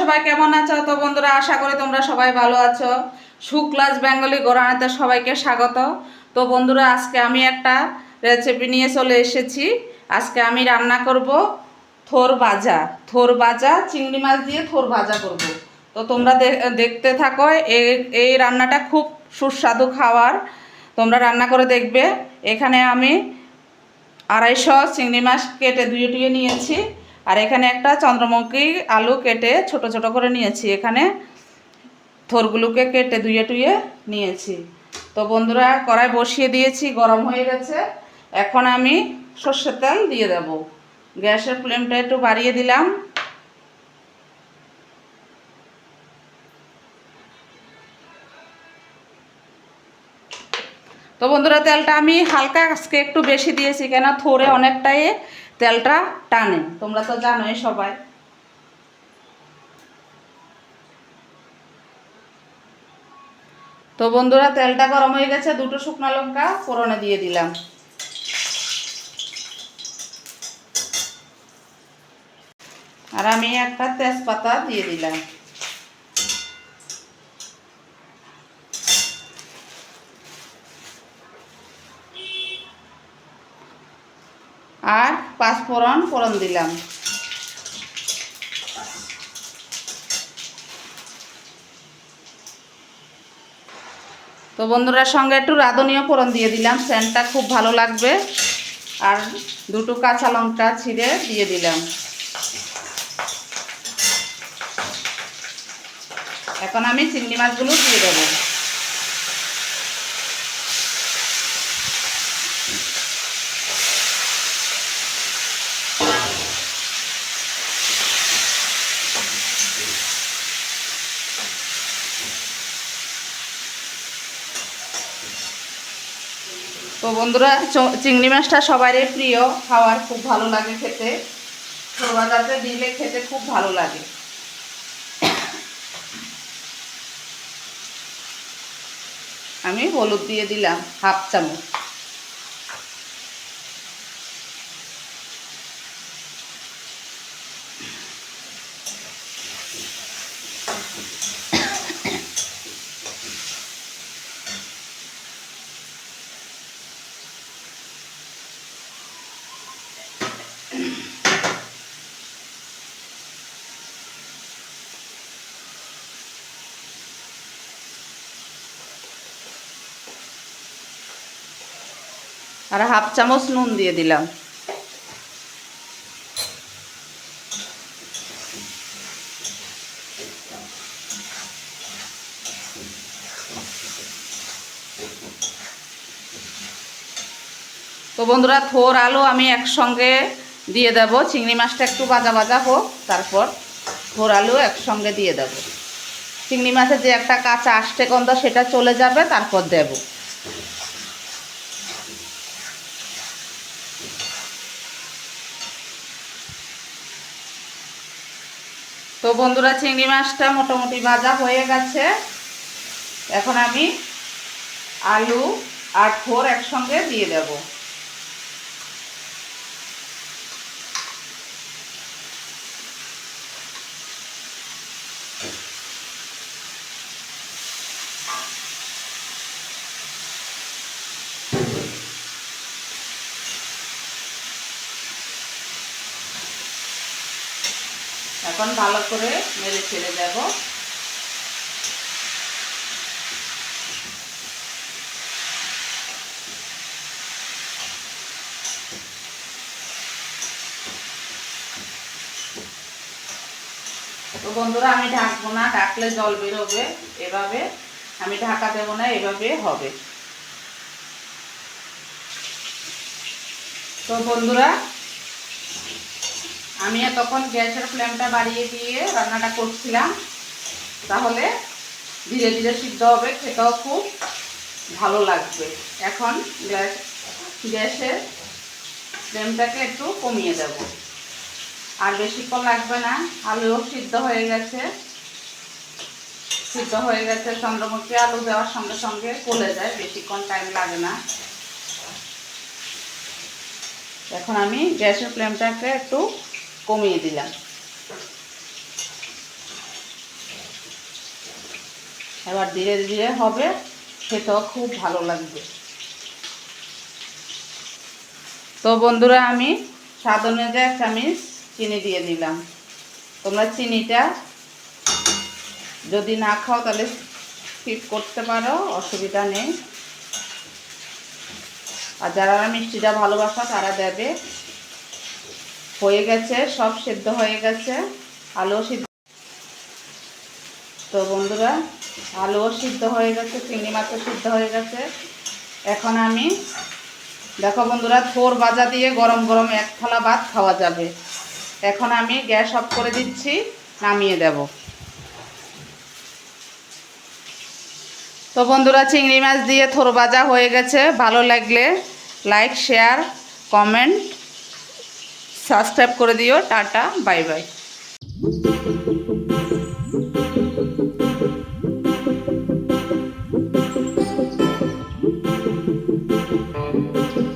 সবাই কেমন আছো? তো বন্ধুরা, আশা করি তোমরা সবাই ভালো আছো। শুক্লাস বেঙ্গলি গোরানাতে সবাইকে স্বাগত। তো বন্ধুরা, আজকে আমি একটা রেসিপি নিয়ে চলে এসেছি। আজকে আমি রান্না করব থোর ভাজা। থোর ভাজা, চিংড়ি মাছ দিয়ে থোর ভাজা করব। তো তোমরা দেখতে থাকো এই রান্নাটা খুব সুস্বাদু খাবার। তোমরা রান্না করে দেখবে। এখানে আমি আড়াইশো চিংড়ি মাছ কেটে ধুয়ে টুয়ে নিয়েছি। আর এখানে একটা চন্দ্রমুখী আলু কেটে ছোট ছোট করে নিয়েছি। এখানে থোরগুলোকে কেটে ধুয়ে টুয়ে নিয়েছি। তো বন্ধুরা, কড়াই বসিয়ে দিয়েছি, গরম হয়ে গেছে। এখন আমি সর্ষের তেল দিয়ে দেব। গ্যাসের ফ্লেমটা একটু বাড়িয়ে দিলাম। তো বন্ধুরা, তেলটা আমি হালকা আজকে একটু বেশি দিয়েছি কেন? থোড়ে অনেকটাই তেলটা টানে। তোমরা তো জানোই সবাই। তো বন্ধুরা, তেলটা গরম হয়ে গেছে, দুটো শুকনো লঙ্কা ফোড়নে দিয়ে দিলাম। আর আমি একটা তেজপাতা দিয়ে দিলাম। আর পাঁচ ফোড়ন দিলাম। তো বন্ধুরা, সঙ্গে একটু রাঁধুনিও ফোড়ন দিয়ে দিলাম। সেন্টটা খুব ভালো লাগবে। আর দুটো কাঁচা লঙ্কা ছিঁড়ে দিয়ে দিলাম। এখন আমি চিংড়ি মাছগুলো দিয়ে দেবো। তো বন্ধুরা চিংড়ি মাছটা সবারই প্রিয়, খাওয়ার খুব ভালো লাগে খেতে। ছোবাজাতে দিলে খেতে খুব ভালো লাগে। আমি হলুদ দিয়ে দিলাম, হাফ চামচ। আর হাফ চামচ নুন দিয়ে দিলাম। তো বন্ধুরা, থোর আলু আমি একসঙ্গে দিয়ে দেব। চিংড়ি মাছটা একটু বাজা বাজা হোক, তারপর থোর আলু একসঙ্গে দিয়ে দেব। চিংড়ি মাছের যে একটা কাঁচা আষ্টে গন্ধ, সেটা চলে যাবে, তারপর দেব। তো বন্ধুরা, চিংড়ি মাছটা মোটামুটি ভাজা হয়ে গেছে। এখন আমি আলু আর ফোর একসঙ্গে দিয়ে দেব। এখন ভালো করে মেরে ছেড়ে দেব। তো বন্ধুরা, আমি ঢাকবো না, ঢাকলে জল বেরোবে। এভাবে আমি ঢাকা দেবো না, এভাবে হবে। তো বন্ধুরা আমি তখন গ্যাসের ফ্লেমটা বাড়িয়ে দিয়ে রান্নাটা করছিলাম। তাহলে ধীরে ধীরে সিদ্ধ হবে, খেতেও খুব ভালো লাগবে। এখন গ্যাস, গ্যাসের ফ্লেমটাকে একটু কমিয়ে দেব। আর বেশিক্ষণ লাগবে না, আলুও সিদ্ধ হয়ে গেছে। সিদ্ধ হয়ে গেছে, চন্দ্রমুখী আলু দেওয়ার সঙ্গে সঙ্গে গলে যায়, বেশিক্ষণ টাইম লাগে না। এখন আমি গ্যাসের ফ্লেমটাকে একটু কমিয়ে দিলাম। এবার ধীরে ধীরে হবে, খেতেও খুব ভালো লাগবে। তো বন্ধুরা, আমি স্বাদ অনুযায়ী চামিচ চিনি দিয়ে দিলাম। তোমরা চিনিটা যদি না খাও, তাহলে স্কিপ করতে পারো, অসুবিধা নেই। আর যারা মিষ্টিটা ভালোবাসা, তারা দেবে। হয়ে গেছে, সব সেদ্ধ হয়ে গেছে, আলুও সিদ্ধ তো বন্ধুরা, আলুও সিদ্ধ হয়ে গেছে, চিংড়ি মাছও সিদ্ধ হয়ে গেছে। এখন আমি, দেখো বন্ধুরা, থোর বাজা দিয়ে গরম গরম এক থালা ভাত খাওয়া যাবে। এখন আমি গ্যাস অফ করে দিচ্ছি, নামিয়ে দেব। তো বন্ধুরা, চিংড়ি মাছ দিয়ে থোর ভাজা হয়ে গেছে। ভালো লাগলে লাইক, শেয়ার, কমেন্ট। সাবস্ক্রাইব করে দিও টাটা বাই বাই।